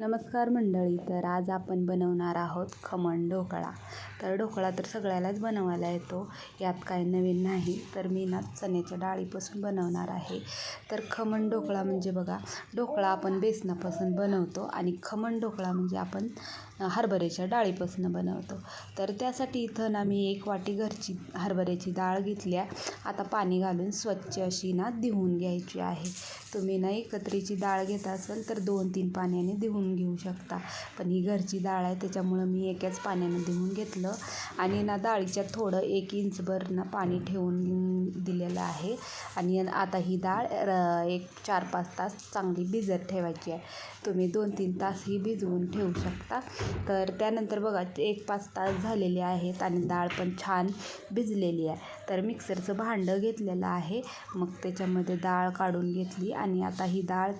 नमस्कार मंडळी तर आज आपण बनवणार आहोत खमण ढोकळा. तर ढोकळा तर सगळ्यालाच बनवायला येतो यात काय नवीन नाही. तर मी ना चण्याच्या डाळीपासून बनवणार आहे. तर खमण ढोकळा म्हणजे बघा ढोकळा आपण बेसनापासून बनवतो आणि खमण ढोकळा म्हणजे आपण हरभऱ्याच्या डाळीपासून बनवतो. तर त्यासाठी इथं ना मी एक वाटी घरची हरभऱ्याची डाळ घेतल्या आता पाणी घालून स्वच्छ अशी ना दिवून घ्यायची आहे. तुम्ही ना एकत्रीची डाळ घेत असाल तर दोन तीन पाण्याने धुवून घेऊ शकता. पण ही घरची डाळ आहे त्याच्यामुळं मी एकाच पाण्यानं धुवून घेतलं. आणि ना डाळीच्यात थोडं एक इंचभर ना पाणी ठेवून दिलेलं आहे. आणि आता ही डाळ एक चार पाच तास चांगली भिजत ठेवायची आहे. तुम्ही दोन तीन तासही भिजवून ठेवू शकता. तर त्यानंतर बघा एक पाच तास झालेले आहेत आणि डाळ पण छान भिजलेली आहे. तर मिक्सरचं भांडं घेतलेलं आहे. मग त्याच्यामध्ये डाळ काढून घेतली आणि आता ही डाळ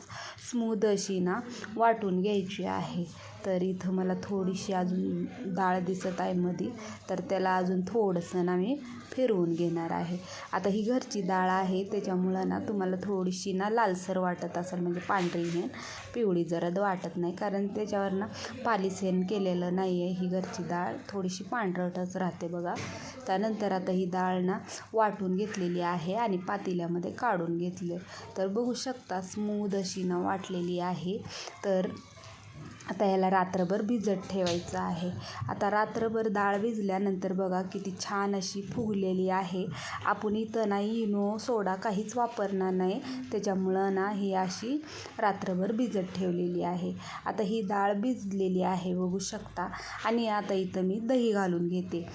स्मूद अशी ना वाटून घ्यायची. आहे. तर इथं मला थोडीशी अजून डाळ दिसत आहे मध्ये तर त्याला अजून थोडंसं ना मी फिरवून घेणार आहे. आता ही घरची डाळ आहे त्याच्यामुळं ना तुम्हाला थोडीशी ना लालसर वाटत असेल म्हणजे पांढरी हेन पिवळी जरद वाटत नाही. कारण त्याच्यावर ना पालिसेन केलेलं नाही आहे ही घरची डाळ. थोडीशी पांढरटच राहते बघा. त्यानंतर आता ही डाळ ना वाटून घेतलेली आहे आणि पातेल्यामध्ये काढून घेतले तर बघू शकता स्मूद अशी ना वाटलेली आहे. तर आता याला रात्रभर भिजत ठेवायचं आहे. आता रात्रभर डाळ भिजल्यानंतर बघा किती छान अशी फुगलेली आहे. आपण इथं ना इनो सोडा काहीच वापरणार नाही. त्याच्यामुळं ना ही अशी रात्रभर भिजत ठेवलेली आहे. आता ही डाळ भिजलेली आहे बघू शकता. आणि आता इथं मी दही घालून घेते.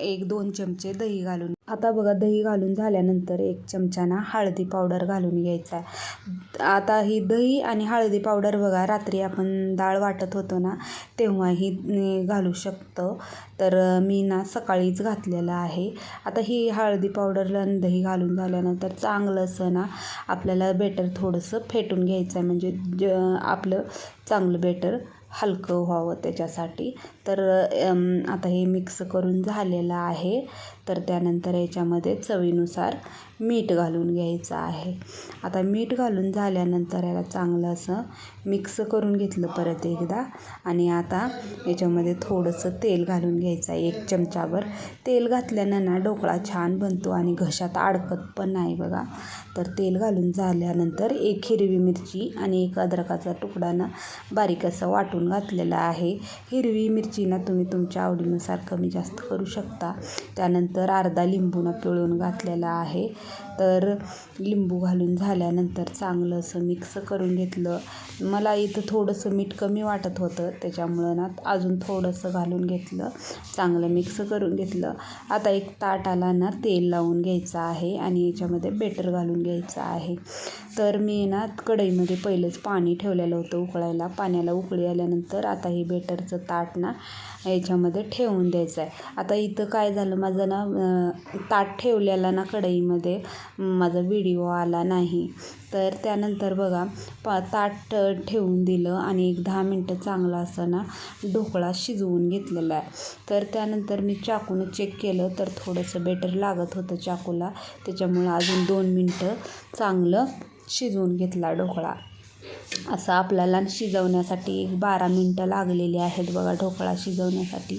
एक दोन चमचे दही घालून आता बघा दही घालून झाल्यानंतर एक चमचा ना हळदी पावडर घालून घ्यायचा आहे. आता ही दही आणि हळदी पावडर बघा रात्री आपण डाळ वाटत होतो ना तेव्हाही घालू शकतो. तर मी ना सकाळीच घातलेलं आहे. आता ही हळदी पावडर आणि दही घालून झाल्यानंतर चांगलं असं ना आपल्याला बेटर थोडंसं फेटून घ्यायचं आहे. म्हणजे ज आपलं चांगलं बेटर हलकं व्हावं त्याच्यासाठी. तर आता हे मिक्स करून झालेलं आहे. तर त्यानंतर याच्यामध्ये चवीनुसार मीठ घालून घ्यायचं आहे. आता मीठ घालून झाल्यानंतर याला चांगलं असं मिक्स करून घेतलं परत एकदा. आणि आता याच्यामध्ये थोडंसं तेल घालून घ्यायचं आहे. एक चमचाभर तेल घातल्यानं ना ढोकळा छान बनतो आणि घशात अडकत पण नाही बघा. तर तेल घालून झाल्यानंतर एक हिरवी मिरची आणि एक अद्रकाचा तुकडा ना बारीक असं वाटून घातलेला आहे. हिरवी मिरची ना तुम्ही तुमच्या आवडीनुसार कमी जास्त करू शकता. त्यानंतर अर्धा लिंबूनं पिळून घातलेला आहे. तर लिंबू घालून झाल्यानंतर चांगलं असं मिक्स करून घेतलं. मला इथं थोडंसं मीठ कमी वाटत होतं. त्याच्यामुळं ना अजून थोडंसं घालून घेतलं. चांगलं मिक्स करून घेतलं. आता एक ताटाला ना तेल लावून घ्यायचं आहे आणि याच्यामध्ये बेटर घालून घ्यायचं आहे. तर मी ना कढईमध्ये पहिलंच पाणी ठेवलेलं होतं उकळायला. पाण्याला उकळी आल्यानंतर आता हे बेटरचं ताट ना याच्यामध्ये ठेवून द्यायचं आहे. आता इथं काय झालं माझं ना ताट ठेवलेला ना कढईमध्ये माझा व्हिडिओ आला नाही. तर त्यानंतर बघा पा ताट ठेवून दिलं आणि एक दहा मिनटं चांगलं असं ना ढोकळा शिजवून घेतलेला आहे. तर त्यानंतर मी चाकूनं चेक केलं तर थोडंसं बेटर लागत होतं चाकूला. त्याच्यामुळं अजून दोन मिनटं चांगलं शिजवून घेतला ढोकळा. असं आपल्याला शिजवण्यासाठी एक बारा मिनटं लागलेली आहेत बघा ढोकळा शिजवण्यासाठी.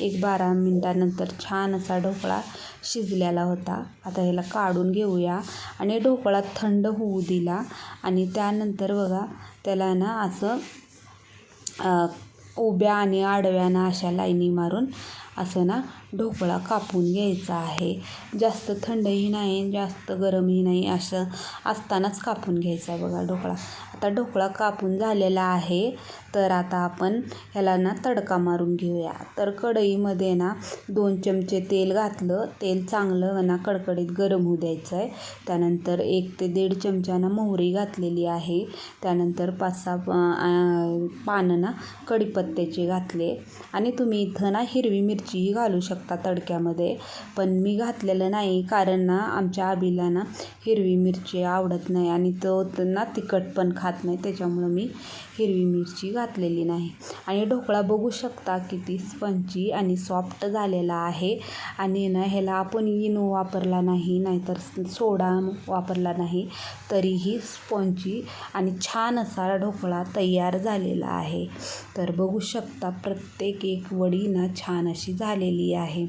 एक बारा मिनटानंतर छान असा ढोकळा शिजलेला होता. आता ह्याला काढून घेऊया आणि ढोकळा थंड होऊ दिला आणि त्यानंतर बघा त्याला ना असं उभ्या आणि आडव्यानं अशा लाईनी मारून असं ना ढोकळा कापून घ्यायचा आहे. जास्त थंडही नाही जास्त गरमही नाही असं असतानाच कापून घ्यायचा आहे बघा ढोकळा. आता ढोकळा कापून झालेला आहे तर आता आपण ह्याला ना तडका मारून घेऊया. तर कढईमध्ये ना दोन चमचे तेल घातलं तेल चांगलं ना कडकडीत गरम होऊ द्यायचं आहे. त्यानंतर एक ते दीड चमच्यानं मोहरी घातलेली आहे. त्यानंतर पाच सहा पानं ना कढीपत्त्याचे घातले. आणि तुम्ही इथं ना हिरवी मिरचीही घालू शकता. शकता तडक्यामध्ये. पण मी घातलेलं नाही कारण ना आमच्या आबीला ना हिरवी मिरची आवडत नाही आणि तो ना तिखट पण खात नाही त्याच्यामुळं मी हिरवी मिरची घातलेली नाही. आणि ढोकळा बघू शकता किती स्पंची आणि सॉफ्ट झालेला आहे. आणि ना ह्याला आपण इनो वापरला नाही नाहीतर सोडा वापरला नाही तरीही स्पंची आणि छान असा ढोकळा तयार झालेला आहे. तर बघू शकता प्रत्येक एक वडी ना छान अशी झालेली आहे. आहे.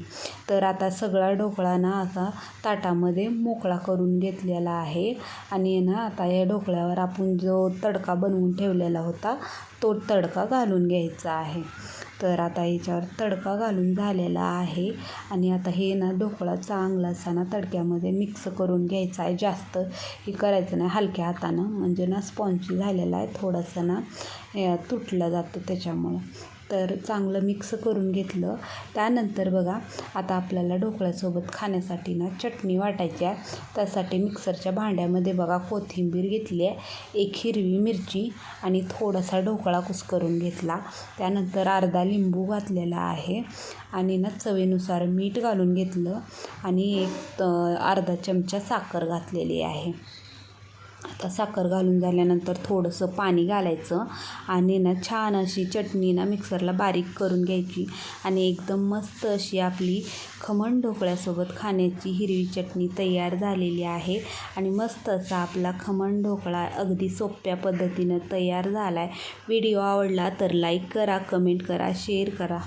तर आता सगळा ढोकळा ना असा ताटामध्ये मोकळा करून घेतलेला आहे. आणि ना आता या ढोकळ्यावर आपण जो तडका बनवून ठेवलेला होता तो तडका घालून घ्यायचा आहे. तर आता याच्यावर तडका घालून झालेला आहे. आणि आता हे ना ढोकळा चांगला असा ना तडक्यामध्ये मिक्स करून घ्यायचा आहे. जास्त हे करायचं नाही हलक्या हातानं. म्हणजे ना स्पॉन्जी झालेला आहे थोडासा ना तुटलं जातं त्याच्यामुळं. तर चांगलं मिक्स करून घेतलं. त्यानंतर बघा आता आपल्याला ढोकळ्यासोबत खाण्यासाठी ना चटणी वाटायची आहे. त्यासाठी मिक्सरच्या भांड्यामध्ये बघा कोथिंबीर घेतली आहे एक हिरवी मिरची आणि थोडासा ढोकळा कुस्करून घेतला. त्यानंतर अर्धा लिंबू घातलेला आहे आणि ना चवीनुसार मीठ घालून घेतलं आणि एक अर्धा चमचा साखर घातलेली आहे. आता साखर घालून झाल्यानंतर थोडंसं पाणी घालायचं आणि ना छान अशी चटणी ना मिक्सरला बारीक करून घ्यायची. आणि एकदम मस्त अशी आपली खमण ढोकळ्यासोबत खाण्याची हिरवी चटणी तयार झालेली आहे. आणि मस्त असा आपला खमण ढोकळा अगदी सोप्या पद्धतीनं तयार झाला आहे व्हिडिओ आवडला तर लाईक करा कमेंट करा शेअर करा.